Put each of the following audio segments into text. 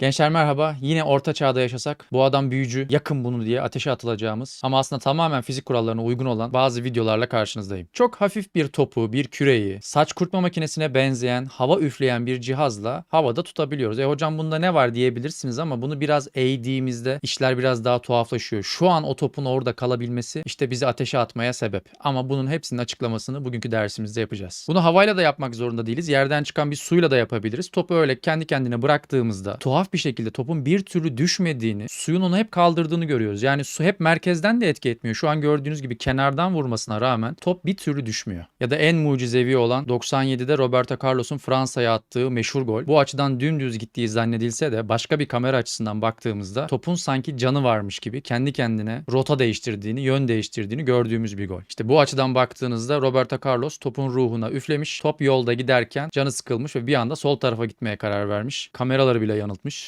Gençler merhaba. Yine orta çağda yaşasak bu adam büyücü yakın bunu diye ateşe atılacağımız ama aslında tamamen fizik kurallarına uygun olan bazı videolarla karşınızdayım. Çok hafif bir topu, bir küreyi, saç kurutma makinesine benzeyen, hava üfleyen bir cihazla havada tutabiliyoruz. E hocam bunda ne var diyebilirsiniz ama bunu biraz eğdiğimizde işler biraz daha tuhaflaşıyor. Şu an o topun orada kalabilmesi işte bizi ateşe atmaya sebep. Ama bunun hepsinin açıklamasını bugünkü dersimizde yapacağız. Bunu havayla da yapmak zorunda değiliz. Yerden çıkan bir suyla da yapabiliriz. Topu öyle kendi kendine bıraktığımızda tuhaf bir şekilde topun bir türlü düşmediğini, suyun onu hep kaldırdığını görüyoruz. Yani su hep merkezden de etki etmiyor. Şu an gördüğünüz gibi kenardan vurmasına rağmen top bir türlü düşmüyor. Ya da en mucizevi olan 97'de Roberto Carlos'un Fransa'ya attığı meşhur gol. Bu açıdan dümdüz gittiği zannedilse de başka bir kamera açısından baktığımızda topun sanki canı varmış gibi kendi kendine rota değiştirdiğini, yön değiştirdiğini gördüğümüz bir gol. İşte bu açıdan baktığınızda Roberto Carlos topun ruhuna üflemiş. Top yolda giderken canı sıkılmış ve bir anda sol tarafa gitmeye karar vermiş. Kameraları bile yanıltmış.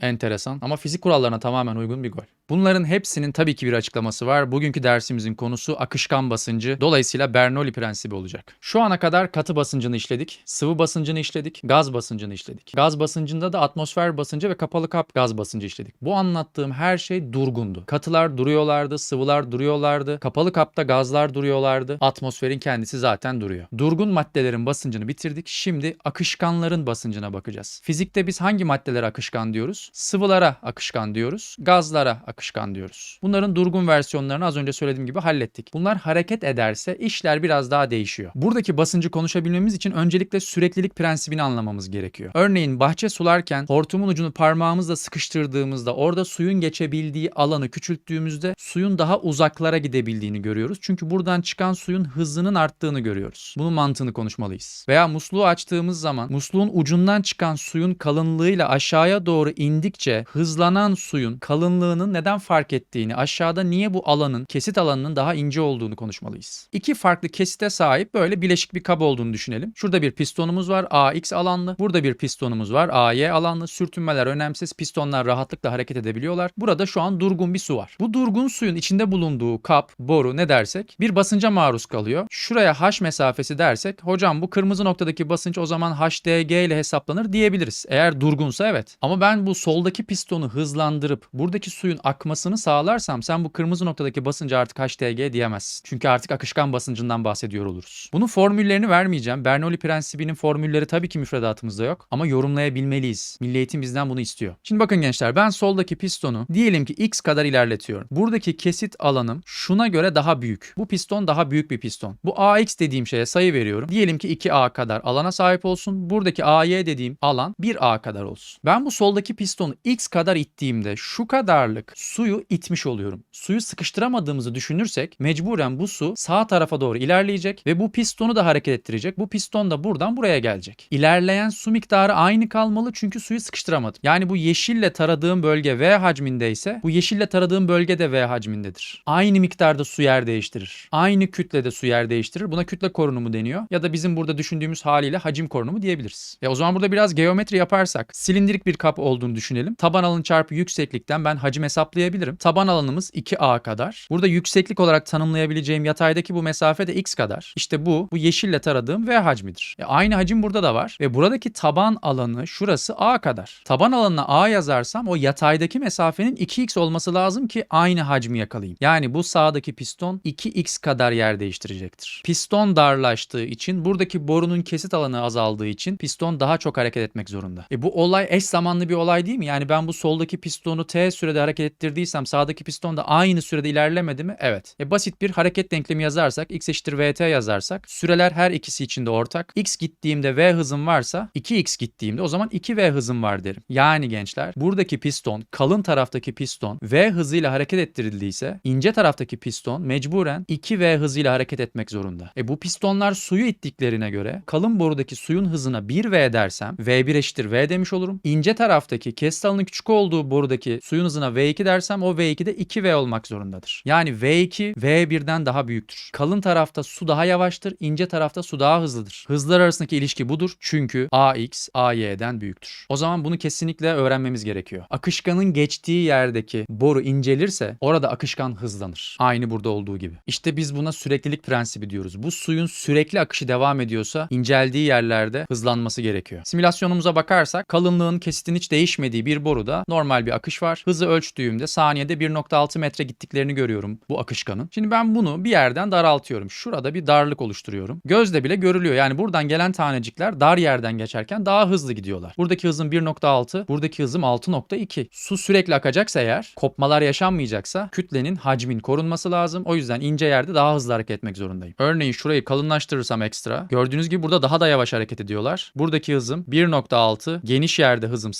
Enteresan ama fizik kurallarına tamamen uygun bir gol. Bunların hepsinin tabii ki bir açıklaması var. Bugünkü dersimizin konusu akışkan basıncı. Dolayısıyla Bernoulli prensibi olacak. Şu ana kadar katı basıncını işledik, sıvı basıncını işledik, gaz basıncını işledik. Gaz basıncında da atmosfer basıncı ve kapalı kap gaz basıncı işledik. Bu anlattığım her şey durgundu. Katılar duruyorlardı, sıvılar duruyorlardı, kapalı kapta gazlar duruyorlardı. Atmosferin kendisi zaten duruyor. Durgun maddelerin basıncını bitirdik. Şimdi akışkanların basıncına bakacağız. Fizikte biz hangi maddelere akışkan diyoruz? Sıvılara akışkan diyoruz, gazlara akışkan diyoruz. Bunların durgun versiyonlarını az önce söylediğim gibi hallettik. Bunlar hareket ederse işler biraz daha değişiyor. Buradaki basıncı konuşabilmemiz için öncelikle süreklilik prensibini anlamamız gerekiyor. Örneğin bahçe sularken hortumun ucunu parmağımızla sıkıştırdığımızda orada suyun geçebildiği alanı küçülttüğümüzde suyun daha uzaklara gidebildiğini görüyoruz. Çünkü buradan çıkan suyun hızının arttığını görüyoruz. Bunun mantığını konuşmalıyız. Veya musluğu açtığımız zaman musluğun ucundan çıkan suyun kalınlığıyla aşağıya doğru indikçe hızlanan suyun kalınlığının neden fark ettiğini, aşağıda niye bu alanın, kesit alanının daha ince olduğunu konuşmalıyız. İki farklı kesite sahip böyle bileşik bir kap olduğunu düşünelim. Şurada bir pistonumuz var AX alanlı. Burada bir pistonumuz var AY alanlı. Sürtünmeler önemsiz. Pistonlar rahatlıkla hareket edebiliyorlar. Burada şu an durgun bir su var. Bu durgun suyun içinde bulunduğu kap, boru ne dersek bir basınca maruz kalıyor. Şuraya H mesafesi dersek hocam bu kırmızı noktadaki basınç o zaman HDG ile hesaplanır diyebiliriz. Eğer durgunsa evet. Ama ben bu soldaki pistonu hızlandırıp buradaki suyun akmasını sağlarsam sen bu kırmızı noktadaki basıncı artık HDG diyemezsin. Çünkü artık akışkan basıncından bahsediyor oluruz. Bunun formüllerini vermeyeceğim. Bernoulli prensibinin formülleri tabii ki müfredatımızda yok ama yorumlayabilmeliyiz. Milli Eğitim bizden bunu istiyor. Şimdi bakın gençler ben soldaki pistonu diyelim ki x kadar ilerletiyorum. Buradaki kesit alanım şuna göre daha büyük. Bu piston daha büyük bir piston. Bu AX dediğim şeye sayı veriyorum. Diyelim ki 2A kadar alana sahip olsun. Buradaki AY dediğim alan 1A kadar olsun. Ben bu soldaki pistonu x kadar ittiğimde şu kadarlık suyu itmiş oluyorum. Suyu sıkıştıramadığımızı düşünürsek mecburen bu su sağ tarafa doğru ilerleyecek ve bu pistonu da hareket ettirecek. Bu piston da buradan buraya gelecek. İlerleyen su miktarı aynı kalmalı çünkü suyu sıkıştıramadım. Yani bu yeşille taradığım bölge V hacmindeyse bu yeşille taradığım bölge de V hacmindedir. Aynı miktarda su yer değiştirir. Aynı kütlede su yer değiştirir. Buna kütle korunumu deniyor. Ya da bizim burada düşündüğümüz haliyle hacim korunumu diyebiliriz. E o zaman burada biraz geometri yaparsak silindirik bir kap olduğunu düşünelim. Taban alanı çarpı yükseklikten ben hacim hesaplayabilirim. Taban alanımız 2A kadar. Burada yükseklik olarak tanımlayabileceğim yataydaki bu mesafe de x kadar. İşte bu bu yeşille taradığım V hacmidir. E aynı hacim burada da var ve buradaki taban alanı şurası A kadar. Taban alanına A yazarsam o yataydaki mesafenin 2x olması lazım ki aynı hacmi yakalayayım. Yani bu sağdaki piston 2x kadar yer değiştirecektir. Piston darlaştığı için buradaki borunun kesit alanı azaldığı için piston daha çok hareket etmek zorunda. E bu olay eş zamanlı bir olay değil mi? Yani ben bu soldaki pistonu t sürede hareket ettirdiysem sağdaki piston da aynı sürede ilerlemedi mi? Evet. E basit bir hareket denklemi yazarsak x eşittir vt yazarsak süreler her ikisi için de ortak. x gittiğimde v hızım varsa 2x gittiğimde o zaman 2v hızım var derim. Yani gençler buradaki piston kalın taraftaki piston v hızıyla hareket ettirildiyse ince taraftaki piston mecburen 2v hızıyla hareket etmek zorunda. E bu pistonlar suyu ittiklerine göre kalın borudaki suyun hızına 1v dersem v1 eşittir v demiş olurum. İnce taraftaki kesit alanı küçük olduğu borudaki suyun hızına v2 dersem o v2 de 2v olmak zorundadır. Yani v2 v1'den daha büyüktür. Kalın tarafta su daha yavaştır, ince tarafta su daha hızlıdır. Hızlar arasındaki ilişki budur çünkü ax ay'den büyüktür. O zaman bunu kesinlikle öğrenmemiz gerekiyor. Akışkanın geçtiği yerdeki boru incelirse orada akışkan hızlanır. Aynı burada olduğu gibi. İşte biz buna süreklilik prensibi diyoruz. Bu suyun sürekli akışı devam ediyorsa inceldiği yerlerde hızlanması gerekiyor. Simülasyonumuza bakarsak kalınlığın kesitin hiç değişmediği gelmediği bir boruda normal bir akış var. Hızı ölçtüğümde saniyede 1.6 metre gittiklerini görüyorum bu akışkanın. Şimdi ben bunu bir yerden daraltıyorum. Şurada bir darlık oluşturuyorum. Gözle bile görülüyor. Yani buradan gelen tanecikler dar yerden geçerken daha hızlı gidiyorlar. Buradaki hızım 1.6, buradaki hızım 6.2. Su sürekli akacaksa eğer, kopmalar yaşanmayacaksa kütlenin, hacmin korunması lazım. O yüzden ince yerde daha hızlı hareket etmek zorundayım. Örneğin şurayı kalınlaştırırsam ekstra. Gördüğünüz gibi burada daha da yavaş hareket ediyorlar. Buradaki hızım 1.6, geniş yerde hızım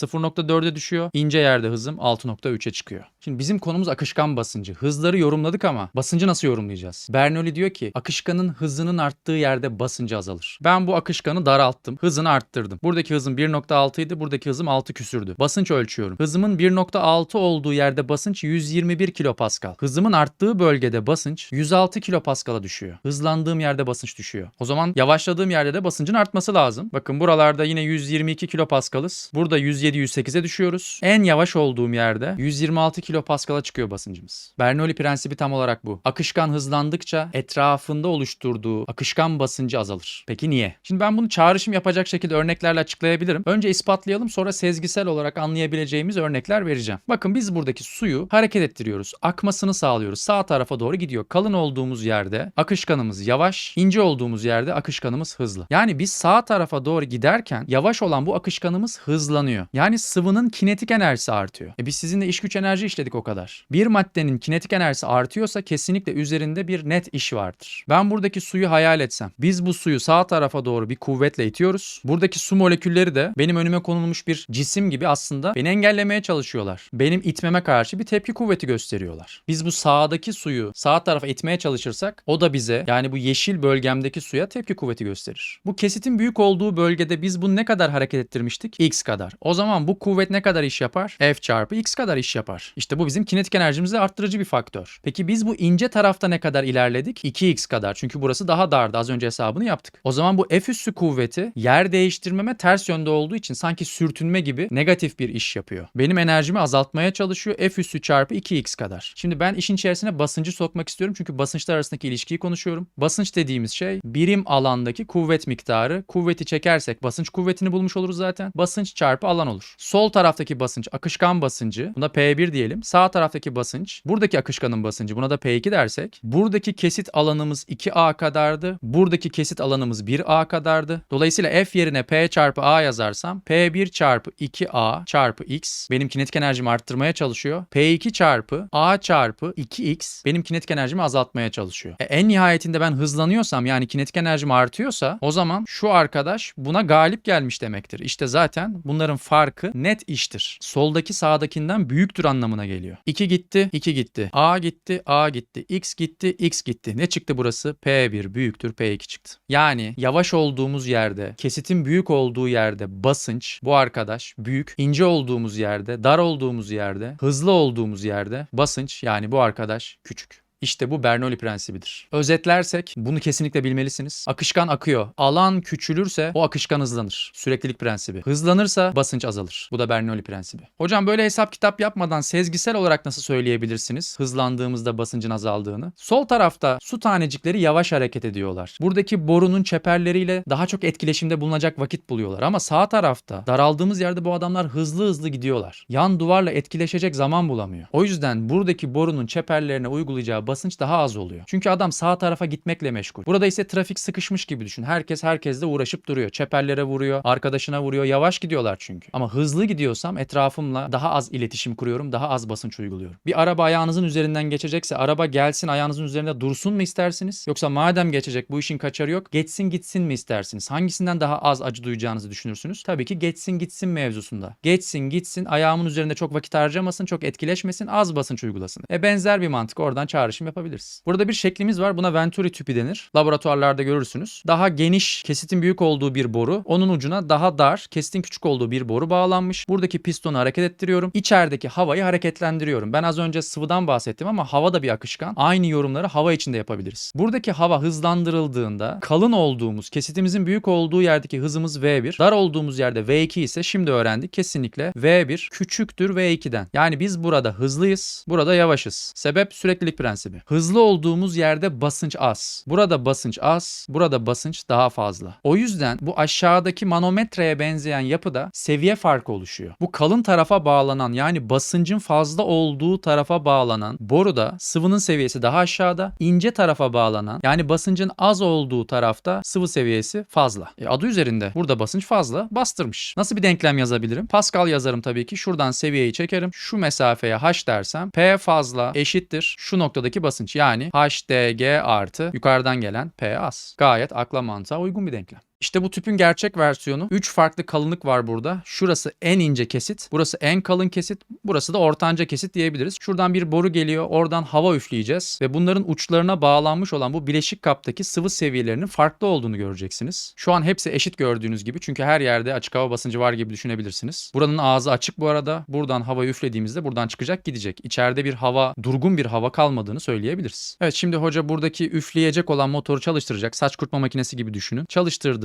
0.4'e düşüyor. ince yerde hızım 6.3'e çıkıyor. Şimdi bizim konumuz akışkan basıncı. Hızları yorumladık ama basıncı nasıl yorumlayacağız? Bernoulli diyor ki akışkanın hızının arttığı yerde basıncı azalır. Ben bu akışkanı daralttım. Hızını arttırdım. Buradaki hızım 1.6 idi. Buradaki hızım 6 küsürdü. Basınç ölçüyorum. Hızımın 1.6 olduğu yerde basınç 121 kilopascal. Hızımın arttığı bölgede basınç 106 kilopascal'a düşüyor. Hızlandığım yerde basınç düşüyor. O zaman yavaşladığım yerde de basıncın artması lazım. Bakın buralarda yine 122 kilopascal'ız. Burada 107-108'e düşüyoruz. En yavaş olduğum yerde 126 kilopascal'a çıkıyor basıncımız. Bernoulli prensibi tam olarak bu. Akışkan hızlandıkça etrafında oluşturduğu akışkan basıncı azalır. Peki niye? Şimdi ben bunu çağrışım yapacak şekilde örneklerle açıklayabilirim. Önce ispatlayalım sonra sezgisel olarak anlayabileceğimiz örnekler vereceğim. Bakın biz buradaki suyu hareket ettiriyoruz. Akmasını sağlıyoruz. Sağ tarafa doğru gidiyor. Kalın olduğumuz yerde akışkanımız yavaş, ince olduğumuz yerde akışkanımız hızlı. Yani biz sağ tarafa doğru giderken yavaş olan bu akışkanımız hızlanıyor. Yani sıvının kinetik enerjisi artıyor. E biz sizinle iş güç enerji işledik o kadar. Bir maddenin kinetik enerjisi artıyorsa kesinlikle üzerinde bir net iş vardır. Ben buradaki suyu hayal etsem. Biz bu suyu sağ tarafa doğru bir kuvvetle itiyoruz. Buradaki su molekülleri de benim önüme konulmuş bir cisim gibi aslında beni engellemeye çalışıyorlar. Benim itmeme karşı bir tepki kuvveti gösteriyorlar. Biz bu sağdaki suyu sağ tarafa itmeye çalışırsak o da bize yani bu yeşil bölgemdeki suya tepki kuvveti gösterir. Bu kesitin büyük olduğu bölgede biz bunu ne kadar hareket ettirmiştik? X kadar. O zaman bu kuvvet ne kadar iş yapar? F çarpı X kadar iş yapar. İşte bu bizim kinetik enerjimizi arttırıcı bir faktör. Peki biz bu ince tarafta ne kadar ilerledik? 2x kadar. Çünkü burası daha dardı. Az önce hesabını yaptık. O zaman bu F üssü kuvveti yer değiştirmeme ters yönde olduğu için sanki sürtünme gibi negatif bir iş yapıyor. Benim enerjimi azaltmaya çalışıyor. F üssü çarpı 2x kadar. Şimdi ben işin içerisine basıncı sokmak istiyorum. Çünkü basınçlar arasındaki ilişkiyi konuşuyorum. Basınç dediğimiz şey birim alandaki kuvvet miktarı. Kuvveti çekersek basınç kuvvetini bulmuş oluruz zaten. Basınç çarpı alan olur. Sol taraftaki basınç akışkan basıncı. Buna P1 diyelim. Sağ taraftaki basınç. Buradaki akışkanın basıncı. Buna da P2 dersek. Buradaki kesit alanımız 2A kadardı. Buradaki kesit alanımız 1A kadardı. Dolayısıyla F yerine P çarpı A yazarsam P1 çarpı 2A çarpı X benim kinetik enerjimi arttırmaya çalışıyor. P2 çarpı A çarpı 2X benim kinetik enerjimi azaltmaya çalışıyor. E, en nihayetinde ben hızlanıyorsam yani kinetik enerjim artıyorsa o zaman şu arkadaş buna galip gelmiş demektir. İşte zaten bunların farkı net iştir. Soldaki sağdakinden büyüktür anlamına geliyor. 2 gitti, 2 gitti. A gitti, A gitti. X gitti, X gitti. Ne çıktı burası? P1 büyüktür, P2 çıktı. Yani yavaş olduğumuz yerde, kesitin büyük olduğu yerde basınç bu arkadaş büyük, ince olduğumuz yerde, dar olduğumuz yerde, hızlı olduğumuz yerde basınç yani bu arkadaş küçük. İşte bu Bernoulli prensibidir. Özetlersek bunu kesinlikle bilmelisiniz. Akışkan akıyor. Alan küçülürse o akışkan hızlanır. Süreklilik prensibi. Hızlanırsa basınç azalır. Bu da Bernoulli prensibi. Hocam böyle hesap kitap yapmadan sezgisel olarak nasıl söyleyebilirsiniz hızlandığımızda basıncın azaldığını? Sol tarafta su tanecikleri yavaş hareket ediyorlar. Buradaki borunun çeperleriyle daha çok etkileşimde bulunacak vakit buluyorlar. Ama sağ tarafta daraldığımız yerde bu adamlar hızlı hızlı gidiyorlar. Yan duvarla etkileşecek zaman bulamıyor. O yüzden buradaki borunun çeperlerine uygulayacağı basınç daha az oluyor. Çünkü adam sağ tarafa gitmekle meşgul. Burada ise trafik sıkışmış gibi düşün. Herkes herkesle uğraşıp duruyor. Çeperlere vuruyor, arkadaşına vuruyor. Yavaş gidiyorlar çünkü. Ama hızlı gidiyorsam etrafımla daha az iletişim kuruyorum, daha az basınç uyguluyorum. Bir araba ayağınızın üzerinden geçecekse araba gelsin ayağınızın üzerinde dursun mu istersiniz? Yoksa madem geçecek bu işin kaçarı yok geçsin gitsin mi istersiniz? Hangisinden daha az acı duyacağınızı düşünürsünüz? Tabii ki geçsin gitsin mevzusunda. Geçsin gitsin ayağımın üzerinde çok vakit harcamasın, çok etkileşmesin, az basınç uygulasın. E benzer bir mantık oradan çağrışım yapabiliriz. Burada bir şeklimiz var. Buna Venturi tüpü denir. Laboratuvarlarda görürsünüz. Daha geniş, kesitin büyük olduğu bir boru. Onun ucuna daha dar, kesitin küçük olduğu bir boru bağlanmış. Buradaki pistonu hareket ettiriyorum. İçerideki havayı hareketlendiriyorum. Ben az önce sıvıdan bahsettim ama hava da bir akışkan. Aynı yorumları hava içinde yapabiliriz. Buradaki hava hızlandırıldığında kalın olduğumuz, kesitimizin büyük olduğu yerdeki hızımız V1. Dar olduğumuz yerde V2 ise şimdi öğrendik. Kesinlikle V1 küçüktür V2'den. Yani biz burada hızlıyız, burada yavaşız. Sebep süreklilik prensibi. Prensibi. Hızlı olduğumuz yerde basınç az. Burada basınç az, burada basınç daha fazla. O yüzden bu aşağıdaki manometreye benzeyen yapıda seviye farkı oluşuyor. Bu kalın tarafa bağlanan yani basıncın fazla olduğu tarafa bağlanan boruda sıvının seviyesi daha aşağıda, ince tarafa bağlanan yani basıncın az olduğu tarafta sıvı seviyesi fazla. E adı üzerinde burada basınç fazla bastırmış. Nasıl bir denklem yazabilirim? Pascal yazarım tabii ki. Şuradan seviyeyi çekerim. Şu mesafeye h dersem P fazla eşittir şu noktadaki basınç yani HDG artı yukarıdan gelen P az. Gayet akla mantığa uygun bir denklem. İşte bu tüpün gerçek versiyonu. 3 farklı kalınlık var burada. Şurası en ince kesit, burası en kalın kesit, burası da ortanca kesit diyebiliriz. Şuradan bir boru geliyor, oradan hava üfleyeceğiz ve bunların uçlarına bağlanmış olan bu bileşik kaptaki sıvı seviyelerinin farklı olduğunu göreceksiniz. Şu an hepsi eşit gördüğünüz gibi çünkü her yerde açık hava basıncı var gibi düşünebilirsiniz. Buranın ağzı açık bu arada. Buradan hava üflediğimizde buradan çıkacak gidecek. İçeride bir hava, durgun bir hava kalmadığını söyleyebiliriz. Evet şimdi hoca buradaki üfleyecek olan motoru çalıştıracak. Saç kurutma makinesi gibi düşünün.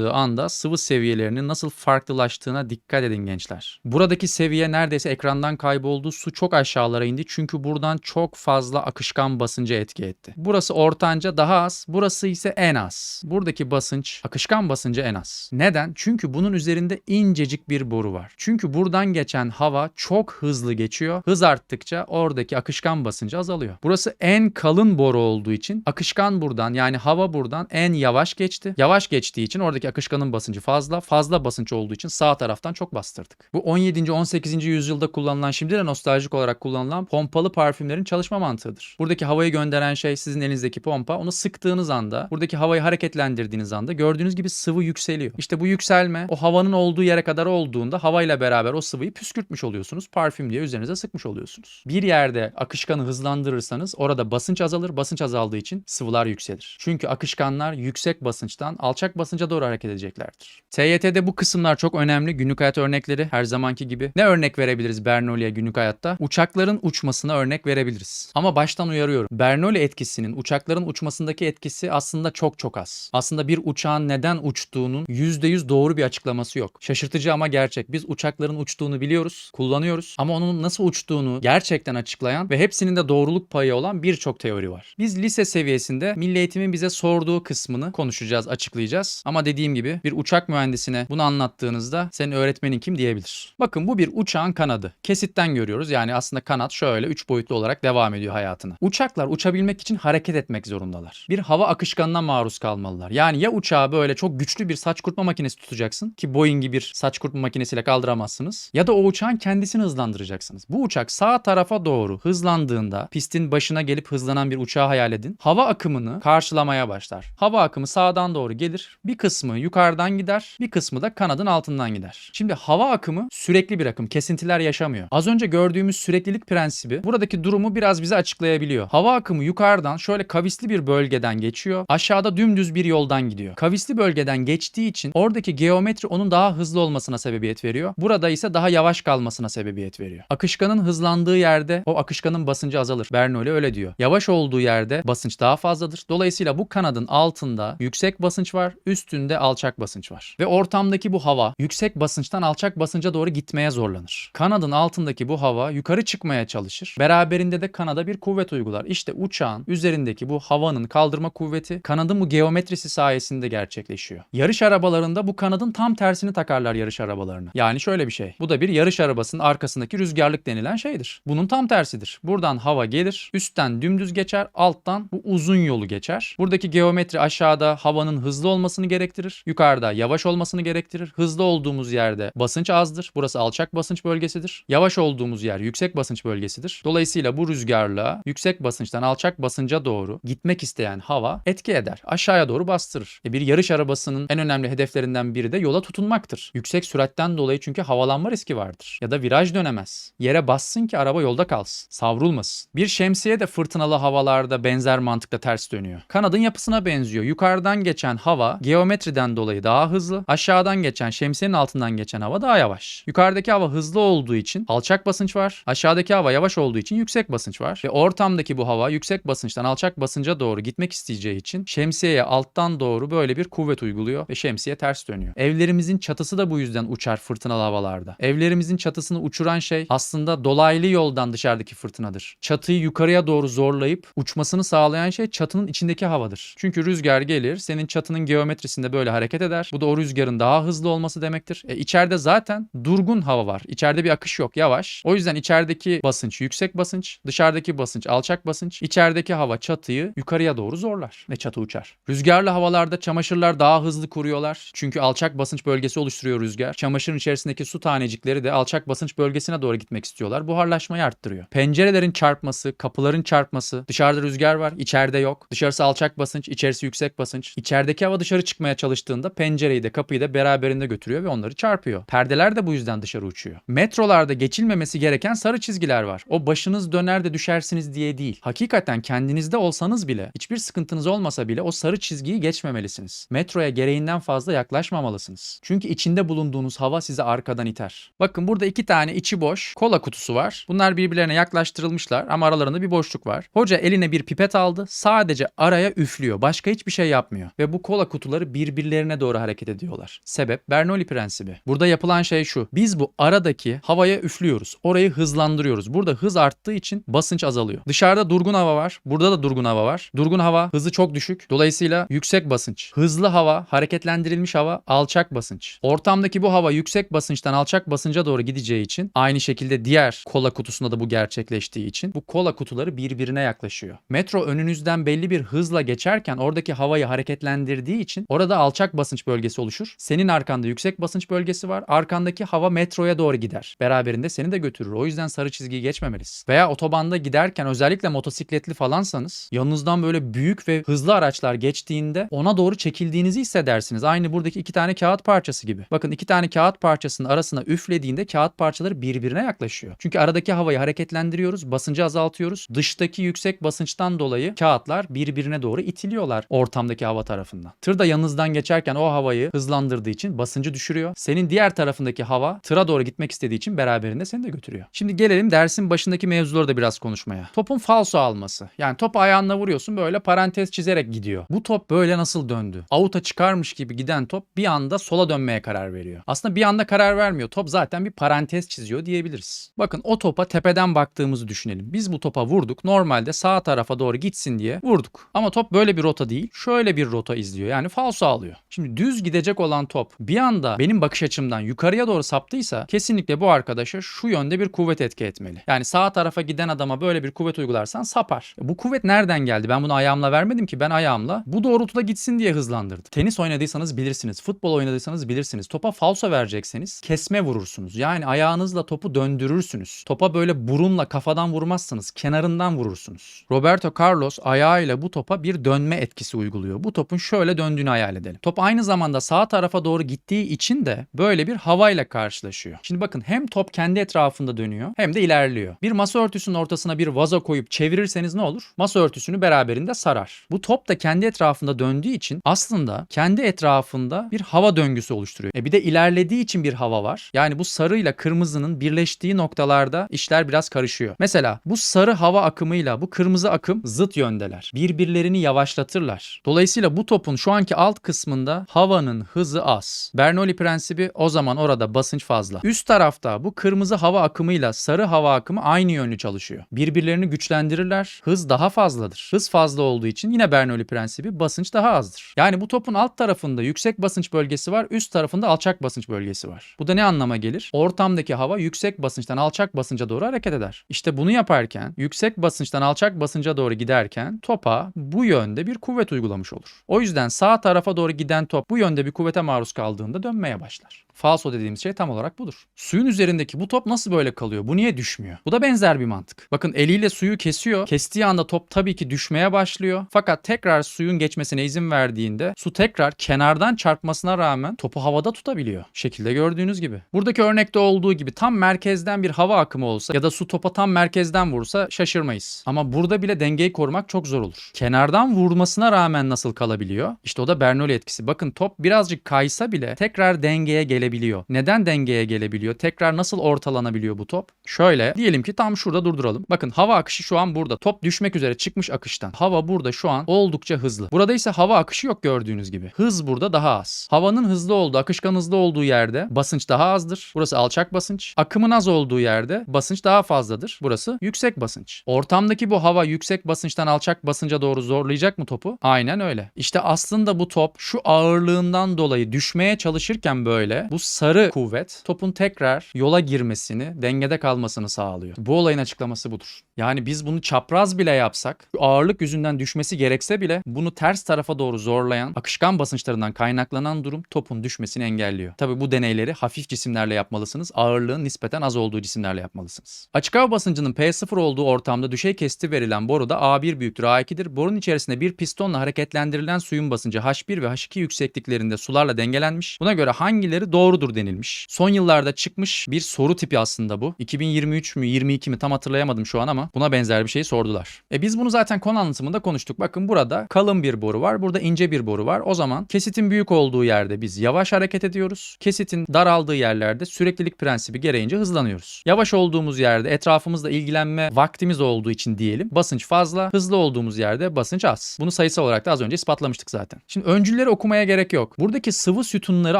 Çalıştırdığı anda sıvı seviyelerinin nasıl farklılaştığına dikkat edin gençler. Buradaki seviye neredeyse ekrandan kayboldu. Su çok aşağılara indi çünkü buradan çok fazla akışkan basınca etki etti. Burası ortanca daha az, burası ise en az. Buradaki basınç akışkan basınca en az. Neden? Çünkü bunun üzerinde incecik bir boru var. Çünkü buradan geçen hava çok hızlı geçiyor. Hız arttıkça oradaki akışkan basıncı azalıyor. Burası en kalın boru olduğu için akışkan buradan yani hava buradan en yavaş geçti. Yavaş geçtiği için oradaki akışkanın basıncı fazla. Fazla basınç olduğu için sağ taraftan çok bastırdık. Bu 17. 18. yüzyılda kullanılan şimdi de nostaljik olarak kullanılan pompalı parfümlerin çalışma mantığıdır. Buradaki havayı gönderen şey sizin elinizdeki pompa. Onu sıktığınız anda buradaki havayı hareketlendirdiğiniz anda gördüğünüz gibi sıvı yükseliyor. İşte bu yükselme o havanın olduğu yere kadar olduğunda havayla beraber o sıvıyı püskürtmüş oluyorsunuz. Parfüm diye üzerinize sıkmış oluyorsunuz. Bir yerde akışkanı hızlandırırsanız orada basınç azalır. Basınç azaldığı için sıvılar yükselir. Çünkü akışkanlar yüksek basınçtan alçak basınca doğru hareket edeceklerdir. TYT'de bu kısımlar çok önemli. Günlük hayat örnekleri her zamanki gibi. Ne örnek verebiliriz Bernoulli'ye günlük hayatta? Uçakların uçmasına örnek verebiliriz. Ama baştan uyarıyorum. Bernoulli etkisinin uçakların uçmasındaki etkisi aslında çok çok az. Aslında bir uçağın neden uçtuğunun %100 doğru bir açıklaması yok. Şaşırtıcı ama gerçek. Biz uçakların uçtuğunu biliyoruz, kullanıyoruz ama onun nasıl uçtuğunu gerçekten açıklayan ve hepsinin de doğruluk payı olan birçok teori var. Biz lise seviyesinde milli eğitimin bize sorduğu kısmını konuşacağız, açıklayacağız. Ama dediğim gibi bir uçak mühendisine bunu anlattığınızda senin öğretmenin kim diyebilir. Bakın bu bir uçağın kanadı. Kesitten görüyoruz. Yani aslında kanat şöyle 3 boyutlu olarak devam ediyor hayatına. Uçaklar uçabilmek için hareket etmek zorundalar. Bir hava akışkanına maruz kalmalılar. Yani ya uçağı böyle çok güçlü bir saç kurutma makinesi tutacaksın ki Boeing'i bir saç kurutma makinesiyle kaldıramazsınız. Ya da o uçağın kendisini hızlandıracaksınız. Bu uçak sağ tarafa doğru hızlandığında pistin başına gelip hızlanan bir uçağı hayal edin. Hava akımını karşılamaya başlar. Hava akımı sağdan doğru gelir. Bir kısmı yukarıdan gider, bir kısmı da kanadın altından gider. Şimdi hava akımı sürekli bir akım, kesintiler yaşamıyor. Az önce gördüğümüz süreklilik prensibi buradaki durumu biraz bize açıklayabiliyor. Hava akımı yukarıdan şöyle kavisli bir bölgeden geçiyor. Aşağıda dümdüz bir yoldan gidiyor. Kavisli bölgeden geçtiği için oradaki geometri onun daha hızlı olmasına sebebiyet veriyor. Burada ise daha yavaş kalmasına sebebiyet veriyor. Akışkanın hızlandığı yerde o akışkanın basıncı azalır. Bernoulli öyle diyor. Yavaş olduğu yerde basınç daha fazladır. Dolayısıyla bu kanadın altında yüksek basınç var, üstünde alçak basınç var. Ve ortamdaki bu hava yüksek basınçtan alçak basınca doğru gitmeye zorlanır. Kanadın altındaki bu hava yukarı çıkmaya çalışır. Beraberinde de kanada bir kuvvet uygular. İşte uçağın üzerindeki bu havanın kaldırma kuvveti kanadın bu geometrisi sayesinde gerçekleşiyor. Yarış arabalarında bu kanadın tam tersini takarlar yarış arabalarına. Yani şöyle bir şey. Bu da bir yarış arabasının arkasındaki rüzgarlık denilen şeydir. Bunun tam tersidir. Buradan hava gelir, üstten dümdüz geçer, alttan bu uzun yolu geçer. Buradaki geometri aşağıda havanın hızlı olmasını gerektirir. Yukarıda yavaş olmasını gerektirir. Hızlı olduğumuz yerde basınç azdır. Burası alçak basınç bölgesidir. Yavaş olduğumuz yer yüksek basınç bölgesidir. Dolayısıyla bu rüzgarla yüksek basınçtan alçak basınca doğru gitmek isteyen hava etki eder. Aşağıya doğru bastırır. E bir yarış arabasının en önemli hedeflerinden biri de yola tutunmaktır. Yüksek süratten dolayı çünkü havalanma riski vardır. Ya da viraj dönemez. Yere bassın ki araba yolda kalsın. Savrulmasın. Bir şemsiye de fırtınalı havalarda benzer mantıkla ters dönüyor. Kanadın yapısına benziyor. Yukarıdan geçen hava geometriden şemsiyeden dolayı daha hızlı. Aşağıdan geçen şemsiyenin altından geçen hava daha yavaş. Yukarıdaki hava hızlı olduğu için alçak basınç var. Aşağıdaki hava yavaş olduğu için yüksek basınç var. Ve ortamdaki bu hava yüksek basınçtan alçak basınca doğru gitmek isteyeceği için şemsiyeye alttan doğru böyle bir kuvvet uyguluyor ve şemsiye ters dönüyor. Evlerimizin çatısı da bu yüzden uçar fırtınalı havalarda. Evlerimizin çatısını uçuran şey aslında dolaylı yoldan dışarıdaki fırtınadır. Çatıyı yukarıya doğru zorlayıp uçmasını sağlayan şey çatının içindeki havadır. Çünkü rüzgar gelir senin çatının geometrisinde böyle hareket eder. Bu da o rüzgarın daha hızlı olması demektir. E, içeride zaten durgun hava var. İçeride bir akış yok yavaş. O yüzden içerideki basınç yüksek basınç, dışarıdaki basınç alçak basınç. İçerideki hava çatıyı yukarıya doğru zorlar ve çatı uçar. Rüzgarlı havalarda çamaşırlar daha hızlı kuruyorlar. Çünkü alçak basınç bölgesi oluşturuyor rüzgar. Çamaşırın içerisindeki su tanecikleri de alçak basınç bölgesine doğru gitmek istiyorlar. Buharlaşmayı arttırıyor. Pencerelerin çarpması, kapıların çarpması, dışarıda rüzgar var, içeride yok. Dışarısı alçak basınç, içerisi yüksek basınç. İçerideki hava dışarı çıkmaya çalıştığında pencereyi de kapıyı da beraberinde götürüyor ve onları çarpıyor. Perdeler de bu yüzden dışarı uçuyor. Metrolarda geçilmemesi gereken sarı çizgiler var. O başınız döner de düşersiniz diye değil. Hakikaten kendinizde olsanız bile, hiçbir sıkıntınız olmasa bile o sarı çizgiyi geçmemelisiniz. Metroya gereğinden fazla yaklaşmamalısınız. Çünkü içinde bulunduğunuz hava sizi arkadan iter. Bakın burada iki tane içi boş kola kutusu var. Bunlar birbirlerine yaklaştırılmışlar ama aralarında bir boşluk var. Hoca eline bir pipet aldı. Sadece araya üflüyor. Başka hiçbir şey yapmıyor. Ve bu kola kutuları birbirlerine doğru hareket ediyorlar. Sebep Bernoulli prensibi. Burada yapılan şey şu. Biz bu aradaki havaya üflüyoruz. Orayı hızlandırıyoruz. Burada hız arttığı için basınç azalıyor. Dışarıda durgun hava var. Burada da durgun hava var. Durgun hava hızı çok düşük. Dolayısıyla yüksek basınç. Hızlı hava, hareketlendirilmiş hava alçak basınç. Ortamdaki bu hava yüksek basınçtan alçak basınca doğru gideceği için aynı şekilde diğer kola kutusunda da bu gerçekleştiği için bu kola kutuları birbirine yaklaşıyor. Metro önünüzden belli bir hızla geçerken oradaki havayı hareketlendirdiği için orada alçak basınç bölgesi oluşur. Senin arkanda yüksek basınç bölgesi var. Arkandaki hava metroya doğru gider. Beraberinde seni de götürür. O yüzden sarı çizgiyi geçmemelisin. Veya otobanda giderken özellikle motosikletli falansanız yanınızdan böyle büyük ve hızlı araçlar geçtiğinde ona doğru çekildiğinizi hissedersiniz. Aynı buradaki iki tane kağıt parçası gibi. Bakın iki tane kağıt parçasının arasına üflediğinde kağıt parçaları birbirine yaklaşıyor. Çünkü aradaki havayı hareketlendiriyoruz, basıncı azaltıyoruz. Dıştaki yüksek basınçtan dolayı kağıtlar birbirine doğru itiliyorlar ortamdaki hava tarafından. Tır da yanınızdan geçerken o havayı hızlandırdığı için basıncı düşürüyor. Senin diğer tarafındaki hava tıra doğru gitmek istediği için beraberinde seni de götürüyor. Şimdi gelelim dersin başındaki mevzuları da biraz konuşmaya. Topun falso alması. Yani top ayağınla vuruyorsun böyle parantez çizerek gidiyor. Bu top böyle nasıl döndü? Avuta çıkarmış gibi giden top bir anda sola dönmeye karar veriyor. Aslında bir anda karar vermiyor. Top zaten bir parantez çiziyor diyebiliriz. Bakın o topa tepeden baktığımızı düşünelim. Biz bu topa vurduk. Normalde sağ tarafa doğru gitsin diye vurduk. Ama top böyle bir rota değil. Şöyle bir rota izliyor. Yani falso alıyor. Şimdi düz gidecek olan top bir anda benim bakış açımdan yukarıya doğru saptıysa kesinlikle bu arkadaşa şu yönde bir kuvvet etki etmeli. Yani sağ tarafa giden adama böyle bir kuvvet uygularsan sapar. Bu kuvvet nereden geldi? Ben bunu ayağımla vermedim ki. Ben ayağımla bu doğrultuda gitsin diye hızlandırdım. Tenis oynadıysanız bilirsiniz. Futbol oynadıysanız bilirsiniz. Topa falso verecekseniz kesme vurursunuz. Yani ayağınızla topu döndürürsünüz. Topa böyle burunla kafadan vurmazsınız. Kenarından vurursunuz. Roberto Carlos ayağıyla bu topa bir dönme etkisi uyguluyor. Bu topun şöyle döndüğünü hayal edelim. Top aynı zamanda sağ tarafa doğru gittiği için de böyle bir havayla karşılaşıyor. Şimdi bakın hem top kendi etrafında dönüyor hem de ilerliyor. Bir masa örtüsünün ortasına bir vazo koyup çevirirseniz ne olur? Masa örtüsünü beraberinde sarar. Bu top da kendi etrafında döndüğü için aslında kendi etrafında bir hava döngüsü oluşturuyor. E bir de ilerlediği için bir hava var. Yani bu sarıyla kırmızının birleştiği noktalarda işler biraz karışıyor. Mesela bu sarı hava akımıyla bu kırmızı akım zıt yöndeler. Birbirlerini yavaşlatırlar. Dolayısıyla bu topun şu anki alt kısmında havanın hızı az. Bernoulli prensibi o zaman orada basınç fazla. Üst tarafta bu kırmızı hava akımıyla sarı hava akımı aynı yönlü çalışıyor. Birbirlerini güçlendirirler. Hız daha fazladır. Hız fazla olduğu için yine Bernoulli prensibi basınç daha azdır. Yani bu topun alt tarafında yüksek basınç bölgesi var, üst tarafında alçak basınç bölgesi var. Bu da ne anlama gelir? Ortamdaki hava yüksek basınçtan alçak basınca doğru hareket eder. İşte bunu yaparken yüksek basınçtan alçak basınca doğru giderken topa bu yönde bir kuvvet uygulamış olur. O yüzden sağ tarafa doğru giden top bu yönde bir kuvvete maruz kaldığında dönmeye başlar. Falso dediğimiz şey tam olarak budur. Suyun üzerindeki bu top nasıl böyle kalıyor? Bu niye düşmüyor? Bu da benzer bir mantık. Bakın eliyle suyu kesiyor. Kestiği anda top tabii ki düşmeye başlıyor. Fakat tekrar suyun geçmesine izin verdiğinde su tekrar kenardan çarpmasına rağmen topu havada tutabiliyor. Şekilde gördüğünüz gibi. Buradaki örnekte olduğu gibi tam merkezden bir hava akımı olsa ya da su topa tam merkezden vursa şaşırmayız. Ama burada bile dengeyi korumak çok zor olur. Kenardan vurmasına rağmen nasıl kalabiliyor? İşte o da Bernoulli etkisi etkisi. Bakın top birazcık kaysa bile tekrar dengeye gelebiliyor. Neden dengeye gelebiliyor? Tekrar nasıl ortalanabiliyor bu top? Şöyle diyelim ki tam şurada durduralım. Bakın hava akışı şu an burada. Top düşmek üzere çıkmış akıştan. Hava burada şu an oldukça hızlı. Burada ise hava akışı yok gördüğünüz gibi. Hız burada daha az. Havanın hızlı olduğu, akışkan hızlı olduğu yerde basınç daha azdır. Burası alçak basınç. Akımın az olduğu yerde basınç daha fazladır. Burası yüksek basınç. Ortamdaki bu hava yüksek basınçtan alçak basınca doğru zorlayacak mı topu? Aynen öyle. İşte aslında bu top şu ağırlığından dolayı düşmeye çalışırken böyle bu sarı kuvvet topun tekrar yola girmesini, dengede kalmasını sağlıyor. Bu olayın açıklaması budur. Yani biz bunu çapraz bile yapsak, ağırlık yüzünden düşmesi gerekse bile bunu ters tarafa doğru zorlayan, akışkan basınçlarından kaynaklanan durum topun düşmesini engelliyor. Tabi bu deneyleri hafif cisimlerle yapmalısınız. Ağırlığın nispeten az olduğu cisimlerle yapmalısınız. Açık hava basıncının P0 olduğu ortamda düşey kesti verilen boruda A1 büyüktür A2'dir. Borun içerisinde bir pistonla hareketlendirilen suyun basıncı H1 ve H2 yüksekliklerinde sularla dengelenmiş. Buna göre hangileri doğrudur denilmiş. Son yıllarda çıkmış bir soru tipi aslında bu. 2023 mü 22 mi tam hatırlayamadım şu an ama buna benzer bir şey sordular. E biz bunu zaten konu anlatımında konuştuk. Bakın burada kalın bir boru var. Burada ince bir boru var. O zaman kesitin büyük olduğu yerde biz yavaş hareket ediyoruz. Kesitin daraldığı yerlerde süreklilik prensibi gereğince hızlanıyoruz. Yavaş olduğumuz yerde etrafımızla ilgilenme vaktimiz olduğu için diyelim basınç fazla. Hızlı olduğumuz yerde basınç az. Bunu sayısal olarak da az önce ispatlamıştık zaten. Şimdi öncülleri okumaya gerek yok. Buradaki sıvı sütunları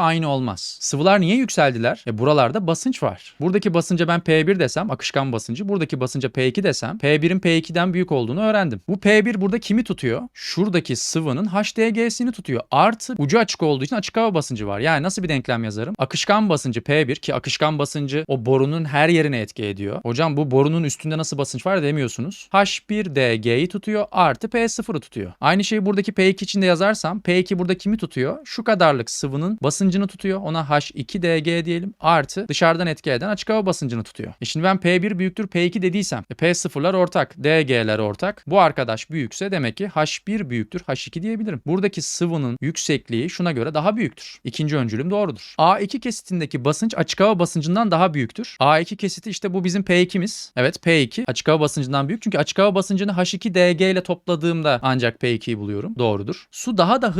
aynı olmaz. Sıvılar niye yükseldiler? E buralarda basınç var. Buradaki basınca ben P1 desem akışkan basıncı. Buradaki basınca P2 desem P1'in P2'den büyük olduğunu öğrendim. Bu P1 burada kimi tutuyor? Şuradaki sıvının HDG'sini tutuyor. Artı ucu açık olduğu için açık hava basıncı var. Yani nasıl bir denklem yazarım? Akışkan basıncı P1 ki akışkan basıncı o borunun her yerine etki ediyor. Hocam bu borunun üstünde nasıl basınç var demiyorsunuz. H1DG'yi tutuyor artı P0'ı tutuyor. Aynı şeyi buradaki P2 içinde yazarsam P2 burada kimi tutuyor? Şu kadarlık sıvının basıncını tutuyor. Ona H2DG diyelim. Artı dışarıdan etki eden açık hava basıncını tutuyor. E şimdi ben P1 büyüktür P2 dediysem e P0'lar ortak, DG'ler ortak. Bu arkadaş büyükse demek ki H1 büyüktür H2 diyebilirim. Buradaki sıvının yüksekliği şuna göre daha büyüktür. İkinci öncülüm doğrudur. A2 kesitindeki basınç açık hava basıncından daha büyüktür. A2 kesiti işte bu bizim P2'miz. Evet P2 açık hava basıncından büyük. Çünkü açık hava basıncını H2DG ile topladığımda ancak P2'yi buluyorum. Doğrudur. Su daha da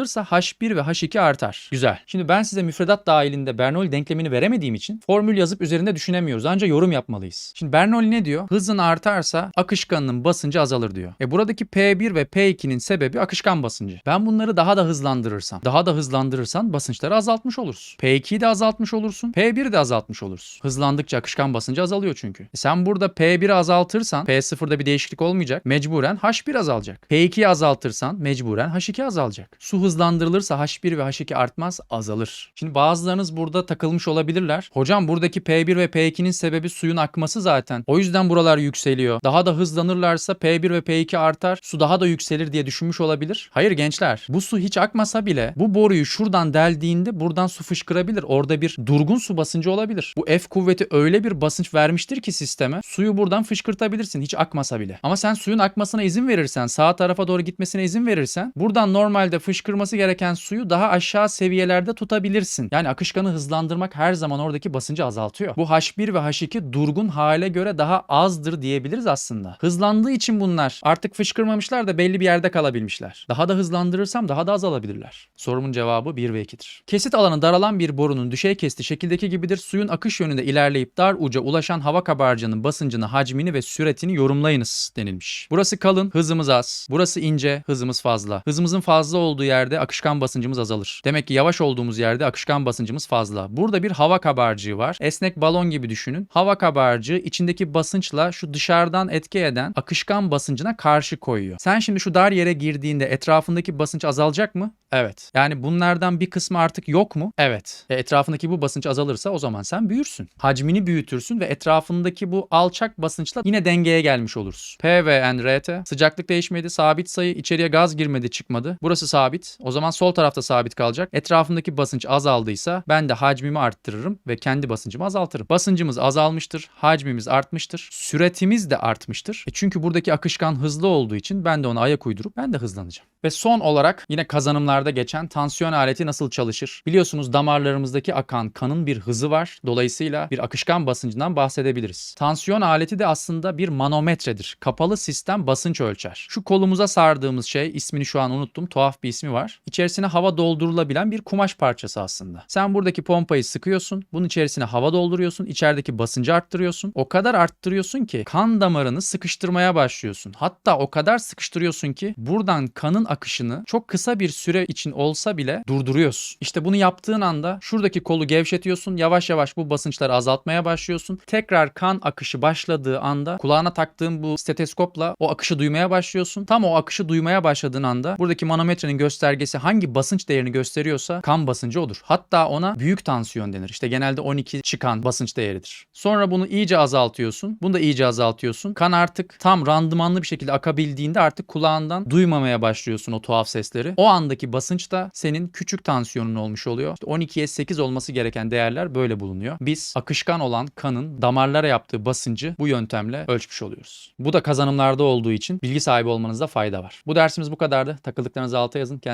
hızlandırılırsa H1 ve H2 artar. Güzel. Şimdi ben size müfredat dahilinde Bernoulli denklemini veremediğim için formül yazıp üzerinde düşünemiyoruz. Ancak yorum yapmalıyız. Şimdi Bernoulli ne diyor? Hızın artarsa akışkanının basıncı azalır diyor. E buradaki P1 ve P2'nin sebebi akışkan basıncı. Ben bunları daha da hızlandırırsam, daha da hızlandırırsan basınçları azaltmış oluruz. P2'yi de azaltmış olursun. P1'i de azaltmış olursun. Hızlandıkça akışkan basıncı azalıyor çünkü. E sen burada P1'i azaltırsan P0'da bir değişiklik olmayacak. Mecburen H1 azalacak. P2'yi azaltırsan mecburen H2 azalacak. Su hızlandırılırsa H1 ve H2 artmaz, azalır. Şimdi bazılarınız burada takılmış olabilirler. Hocam buradaki P1 ve P2'nin sebebi suyun akması zaten. O yüzden buralar yükseliyor. Daha da hızlanırlarsa P1 ve P2 artar, su daha da yükselir diye düşünmüş olabilir. Hayır gençler, bu su hiç akmasa bile bu boruyu şuradan deldiğinde buradan su fışkırabilir. Orada bir durgun su basıncı olabilir. Bu F kuvveti öyle bir basınç vermiştir ki sisteme suyu buradan fışkırtabilirsin hiç akmasa bile. Ama sen suyun akmasına izin verirsen, sağ tarafa doğru gitmesine izin verirsen buradan normalde fışkırması gereken suyu daha aşağı seviyelerde tutabilirsin. Yani akışkanı hızlandırmak her zaman oradaki basıncı azaltıyor. Bu H1 ve H2 durgun hale göre daha azdır diyebiliriz aslında. Hızlandığı için bunlar artık fışkırmamışlar da belli bir yerde kalabilmişler. Daha da hızlandırırsam daha da azalabilirler. Sorumun cevabı 1 ve 2'dir. Kesit alanı daralan bir borunun düşey kesti şekildeki gibidir. Suyun akış yönünde ilerleyip dar uca ulaşan hava kabarcığının basıncını, hacmini ve süretini yorumlayınız denilmiş. Burası kalın, hızımız az. Burası ince, hızımız fazla. Hızımızın fazla olduğu yerde akışkan basıncımız azalır. Demek ki yavaş olduğumuz yerde akışkan basıncımız fazla. Burada bir hava kabarcığı var. Esnek balon gibi düşünün. Hava kabarcığı içindeki basınçla şu dışarıdan etki eden akışkan basıncına karşı koyuyor. Sen şimdi şu dar yere girdiğinde etrafındaki basınç azalacak mı? Evet. Yani bunlardan bir kısmı artık yok mu? Evet. E, etrafındaki bu basınç azalırsa o zaman sen büyürsün. Hacmini büyütürsün ve etrafındaki bu alçak basınçla yine dengeye gelmiş olursun. P ve N, R, T. Sıcaklık değişmedi. Sabit sayı. içeriye gaz girmedi çıkmadı. Burası sabit. O zaman sol tarafta sabit kalacak. Etrafındaki basınç azaldıysa ben de hacmimi arttırırım ve kendi basıncımı azaltırım. Basıncımız azalmıştır. Hacmimiz artmıştır. Süretimiz de artmıştır. E çünkü buradaki akışkan hızlı olduğu için ben de ona ayak uydurup ben de hızlanacağım. Ve son olarak yine kazanımlarda geçen tansiyon aleti nasıl çalışır? Biliyorsunuz damarlarımızdaki akan kanın bir hızı var. Dolayısıyla bir akışkan basıncından bahsedebiliriz. Tansiyon aleti de aslında bir manometredir. Kapalı sistem basınç ölçer. Şu kolumuza sardığımız şey ismini şu an unuttum. Tuhaf bir ismi var. Var? İçerisine hava doldurulabilen bir kumaş parçası aslında. Sen buradaki pompayı sıkıyorsun. Bunun içerisine hava dolduruyorsun. içerideki basıncı arttırıyorsun. O kadar arttırıyorsun ki kan damarını sıkıştırmaya başlıyorsun. Hatta o kadar sıkıştırıyorsun ki buradan kanın akışını çok kısa bir süre için olsa bile durduruyorsun. İşte bunu yaptığın anda şuradaki kolu gevşetiyorsun. Yavaş yavaş bu basınçları azaltmaya başlıyorsun. Tekrar kan akışı başladığı anda kulağına taktığın bu steteskopla o akışı duymaya başlıyorsun. Tam o akışı duymaya başladığın anda buradaki manometrenin göstergesi hangi basınç değerini gösteriyorsa kan basıncı odur. Hatta ona büyük tansiyon denir. İşte genelde 12 çıkan basınç değeridir. Sonra bunu iyice azaltıyorsun. Bunu da iyice azaltıyorsun. Kan artık tam randımanlı bir şekilde akabildiğinde artık kulağından duymamaya başlıyorsun o tuhaf sesleri. O andaki basınç da senin küçük tansiyonun olmuş oluyor. İşte 12'ye 8 olması gereken değerler böyle bulunuyor. Biz akışkan olan kanın damarlara yaptığı basıncı bu yöntemle ölçmüş oluyoruz. Bu da kazanımlarda olduğu için bilgi sahibi olmanızda fayda var. Bu dersimiz bu kadardı. Takıldıklarınızı alta yazın.